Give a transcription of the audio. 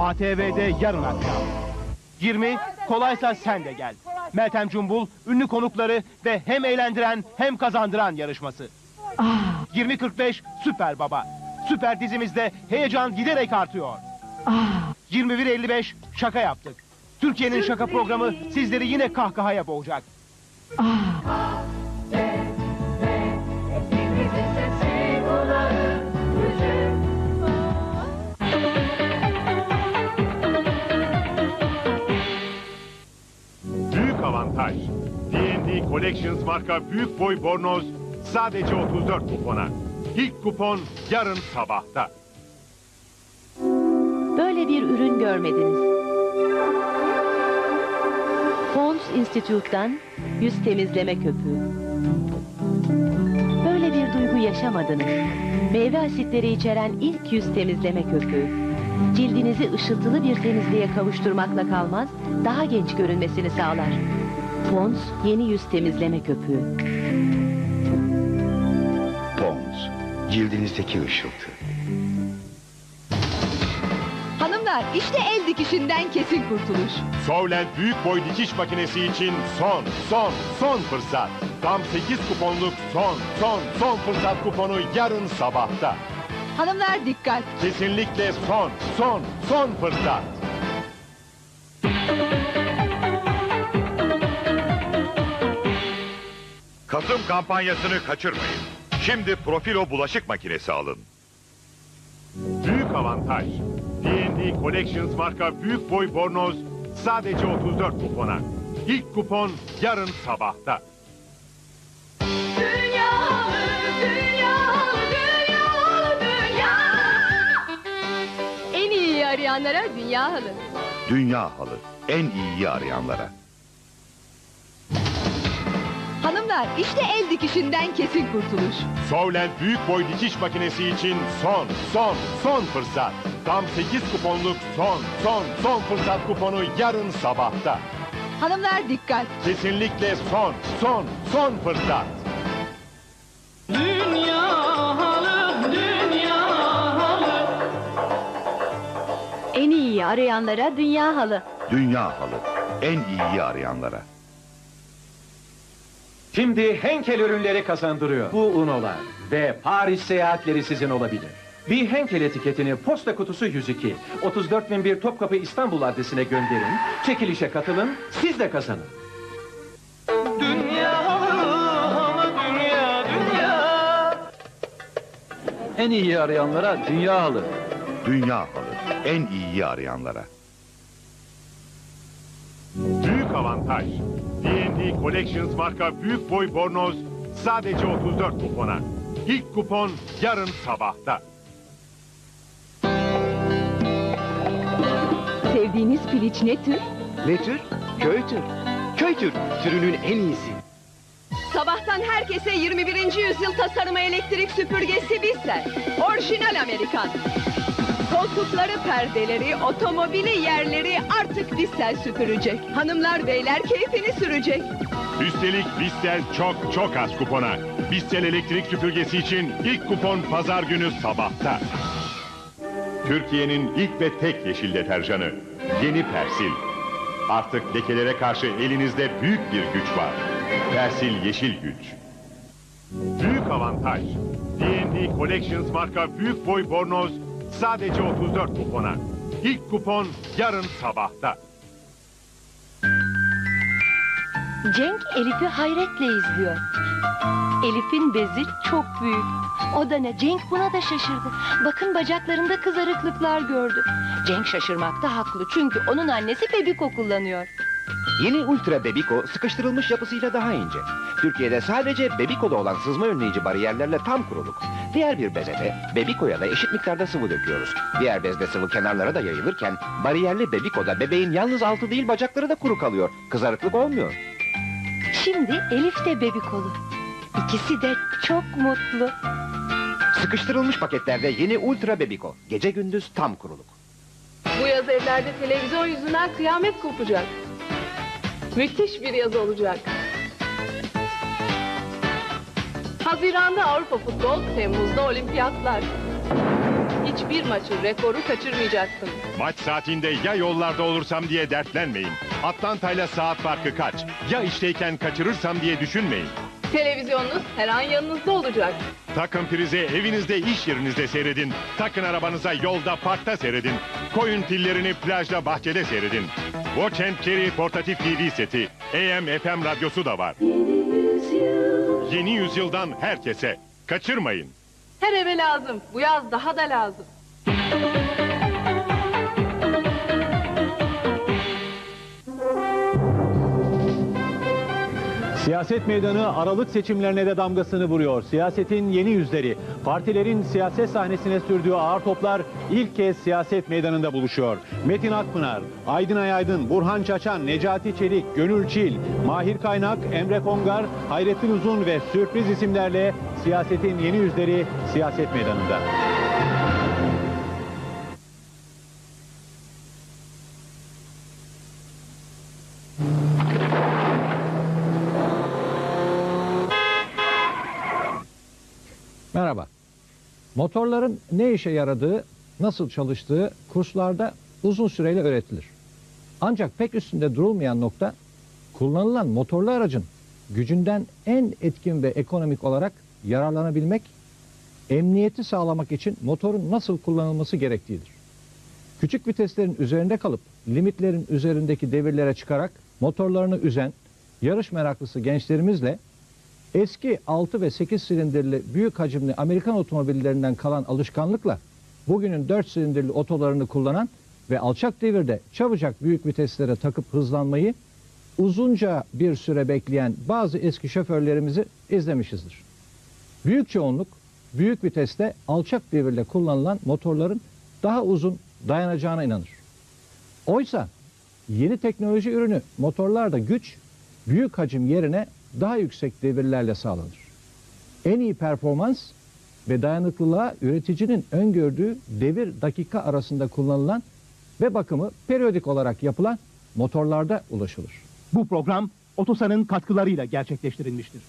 ATV'de yarın akşam. 20 kolaysa sen de gel. Meltem Cumbul ünlü konukları ve hem eğlendiren hem kazandıran yarışması. 20.45 Süper Baba. Süper dizimizde heyecan giderek artıyor. 21.55 şaka yaptık. Türkiye'nin şaka programı sizleri yine kahkahaya boğacak. Collections marka büyük boy bornoz sadece 34 kupona. İlk kupon yarın sabahta. Böyle bir ürün görmediniz. Pons Institute'dan yüz temizleme köpüğü. Böyle bir duygu yaşamadınız. Meyve asitleri içeren ilk yüz temizleme köpüğü. Cildinizi ışıltılı bir temizliğe kavuşturmakla kalmaz, daha genç görünmesini sağlar. Pons yeni yüz temizleme köpüğü. Pons, cildinizdeki ışıltı. Hanımlar işte el dikişinden kesin kurtuluş. Sovlent büyük boy dikiş makinesi için son, son, son fırsat. Tam 8 kuponluk son, son, son fırsat kuponu yarın sabahta. Hanımlar dikkat. Kesinlikle son, son, son fırsat. Kasım kampanyasını kaçırmayın. Şimdi Profilo bulaşık makinesi alın. Büyük avantaj. D&D Collections marka büyük boy bornoz sadece 34 kupona. İlk kupon yarın sabahta. Dünya halı, dünya halı, dünya halı, dünya. En iyi arayanlara dünya halı. Dünya halı, en iyiyi arayanlara. Hanımlar işte el dikişinden kesin kurtuluş. Sovlent büyük boy dikiş makinesi için son, son, son fırsat. Tam 8 kuponluk son, son, son fırsat kuponu yarın sabahta. Hanımlar dikkat. Kesinlikle son, son, son fırsat. En iyi arayanlara dünya halı. Dünya halı, en iyiyi arayanlara. Şimdi Henkel ürünleri kazandırıyor. Bu Uno'lar ve Paris seyahatleri sizin olabilir. Bir Henkel etiketini posta kutusu 102, 34.001 Topkapı İstanbul adresine gönderin, çekilişe katılın, siz de kazanın. En iyi arayanlara dünya halı. Dünya halı, en iyiyi arayanlara. Avantaj. D&D Collections marka büyük boy bornoz sadece 34 kupona. İlk kupon yarın sabahta. Sevdiğiniz piliç ne tür? Ne tür? Köy tür. Köy tür, türünün en iyisi. Sabahtan herkese 21. yüzyıl tasarımı elektrik süpürgesi Bissell. Orijinal Amerikan. Koltukları, perdeleri, otomobili, yerleri artık Bissell süpürecek. Hanımlar, beyler keyfini sürecek. Üstelik Vistel çok çok az kupona. Vistel elektrik süpürgesi için ilk kupon pazar günü sabahta. Türkiye'nin ilk ve tek yeşil deterjanı. Yeni Persil. Artık lekelere karşı elinizde büyük bir güç var. Persil Yeşil Güç. Büyük avantaj. D&D Collections marka büyük boy bornoz sadece 34 kupona. İlk kupon yarın sabahta. Cenk Elif'i hayretle izliyor. Elif'in bezi çok büyük. O da ne? Cenk buna da şaşırdı. Bakın bacaklarında kızarıklıklar gördü. Cenk şaşırmakta haklı çünkü onun annesi Bebiko kullanıyor. Yeni Ultra Bebiko sıkıştırılmış yapısıyla daha ince. Türkiye'de sadece Bebiko'da olan sızma önleyici bariyerlerle tam kuruluk. Diğer bir beze de Bebiko'ya da eşit miktarda sıvı döküyoruz. Diğer bezde sıvı kenarlara da yayılırken bariyerli Bebiko'da bebeğin yalnız altı değil bacakları da kuru kalıyor. Kızarıklık olmuyor. Şimdi Elif de Bebikolu. İkisi de çok mutlu. Sıkıştırılmış paketlerde yeni Ultra Bebiko. Gece gündüz tam kuruluk. Bu yaz evlerde televizyon yüzünden kıyamet kopacak. Müthiş bir yaz olacak. Haziranda Avrupa Futbol, Temmuz'da Olimpiyatlar. hiçbir maçı, rekoru kaçırmayacaksın. Maç saatinde ya yollarda olursam diye dertlenmeyin. Atlanta'yla saat farkı kaç? Ya işteyken kaçırırsam diye düşünmeyin. Televizyonunuz her an yanınızda olacak. Takın prize evinizde iş yerinizde seyredin. Takın arabanıza yolda parkta seyredin. Koyun pillerini plajda bahçede seyredin. Watch and Carry portatif TV seti. AM FM radyosu da var. Yeni yüzyıldan herkese. Kaçırmayın. Her eve lazım. Bu yaz daha da lazım. Siyaset meydanı Aralık seçimlerine de damgasını vuruyor. Siyasetin yeni yüzleri, partilerin siyaset sahnesine sürdüğü ağır toplar ilk kez siyaset meydanında buluşuyor. Metin Akpınar, Aydın Ayaydın, Burhan Çaçan, Necati Çelik, Gönül Çil, Mahir Kaynak, Emre Kongar, Hayrettin Uzun ve sürpriz isimlerle siyasetin yeni yüzleri siyaset meydanında. Motorların ne işe yaradığı, nasıl çalıştığı kurslarda uzun süreyle öğretilir. Ancak pek üstünde durulmayan nokta kullanılan motorlu aracın gücünden en etkin ve ekonomik olarak yararlanabilmek, emniyeti sağlamak için motorun nasıl kullanılması gerektiğidir. Küçük viteslerin üzerinde kalıp limitlerin üzerindeki devirlere çıkarak motorlarını üzen yarış meraklısı gençlerimizle Eski 6 ve 8 silindirli büyük hacimli Amerikan otomobillerinden kalan alışkanlıkla bugünün 4 silindirli otolarını kullanan ve alçak devirde çabucak büyük viteslere takıp hızlanmayı uzunca bir süre bekleyen bazı eski şoförlerimizi izlemişizdir. Büyük çoğunluk büyük viteste alçak devirle kullanılan motorların daha uzun dayanacağına inanır. Oysa yeni teknoloji ürünü motorlarda güç büyük hacim yerine daha yüksek devirlerle sağlanır. En iyi performans ve dayanıklılığa üreticinin öngördüğü devir dakika arasında kullanılan ve bakımı periyodik olarak yapılan motorlarda ulaşılır. Bu program Otosan'ın katkılarıyla gerçekleştirilmiştir.